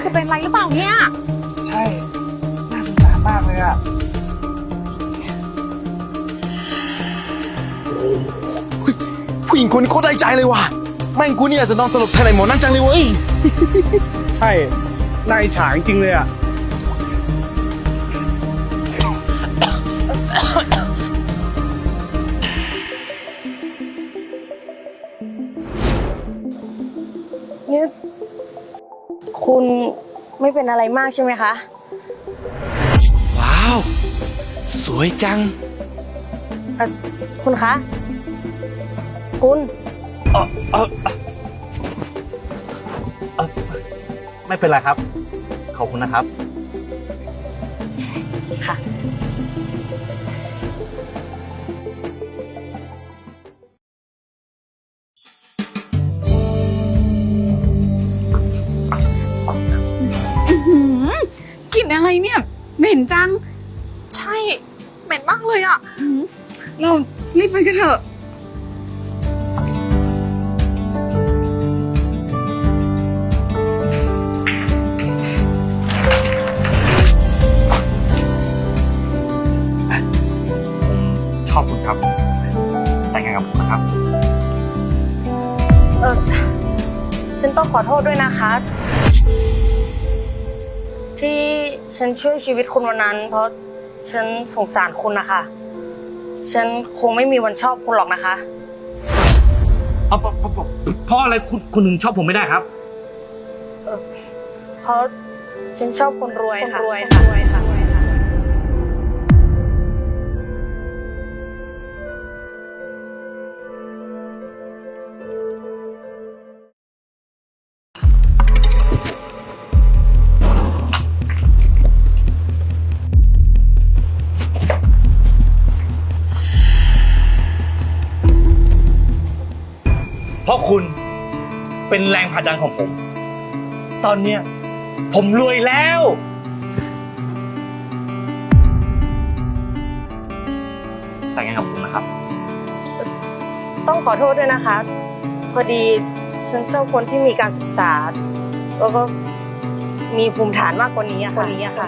เขาจะเป็นอะไรหรือเปล่าเนี่ย ใช่ น่าสงสารมากเลยอะผู้หญิงคนนี้โคตรได้ใจเลยว่ะ แม่งกูเนี่ยจะนอนสลบแทนไหนหมอนั่นจังเลยเว้ย ใช่น่าอิจฉาจริงๆเลยอะนี่ คุณไม่เป็นอะไรมากใช่ไหมคะ ว้าว สวยจัง เอ่อคุณคะ คุณเออเออเออไม่เป็นไรครับ ขอบคุณนะครับ ค่ะ นอะไรเนี่ยเหม็นจังใช่ เหม็นมากเลยอะอื้อหือเรารีบไปกันเถอะผมชอบคุณครับ แต่งงานกับผมนะครับเออฉันต้องขอโทษด้วยนะคะ ที่ฉันช่วยชีวิตคุณวันนั้น เพราะฉันสงสารคุณนะคะ ฉันคงไม่มีวันชอบคุณหรอกนะคะ เอาเพราะเพราะเพราะเพราะอะไรคุณคุณถึงชอบผมไม่ได้ครับ เพราะฉันชอบคนรวยค่ะรวยค่ะรวยค่ะ คุณเป็นแรงผลักดันของผม ตอนเนี้ยผมรวยแล้ว แต่งงานกับผมนะครับ ต้องขอโทษด้วยนะคะ พอดีฉันชอบคนที่มีการศึกษา แล้วก็มีภูมิฐานมากกว่านี้อะค่ะ นี้อะค่ะ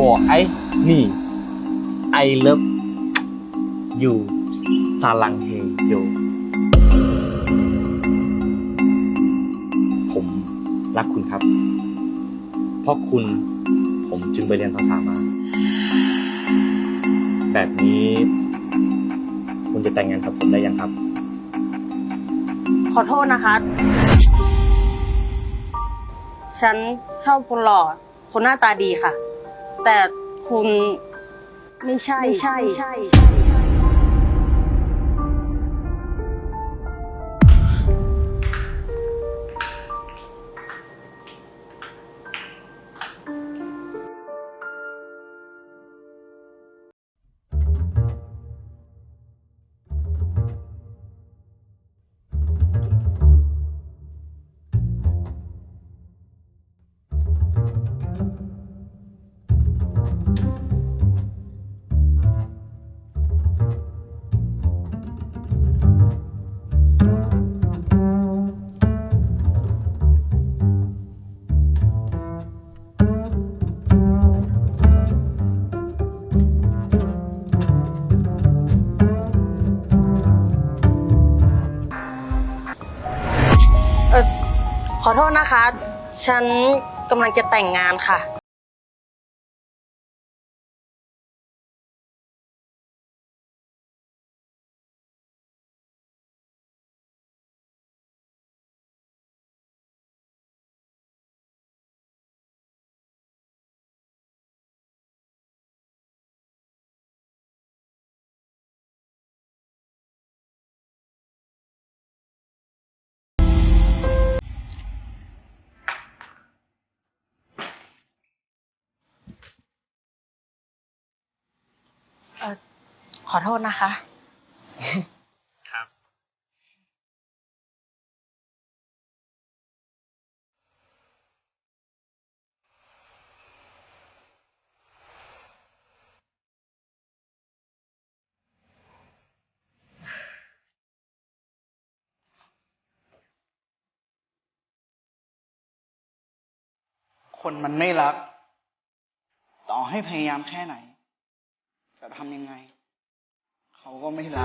บอกไอ้นี่ I love you ซาลังเฮโยผมรักคุณครับ เพราะคุณผมจึงไปเรียนภาษามา แบบนี้ คุณจะแต่งงานกับผมได้ยังครับ ขอโทษนะคะ ฉันชอบคนหล่อคนหน้าตาดีค่ะ แต่คุณไม่ใช่ ไม่ใช่ใช่ ขอโทษนะคะ ฉันกำลังจะแต่งงานค่ะ ขอโทษนะคะ ครับ คนมันไม่รัก ต่อให้พยายามแค่ไหน จะทำยังไง เขาก็ไม่รัก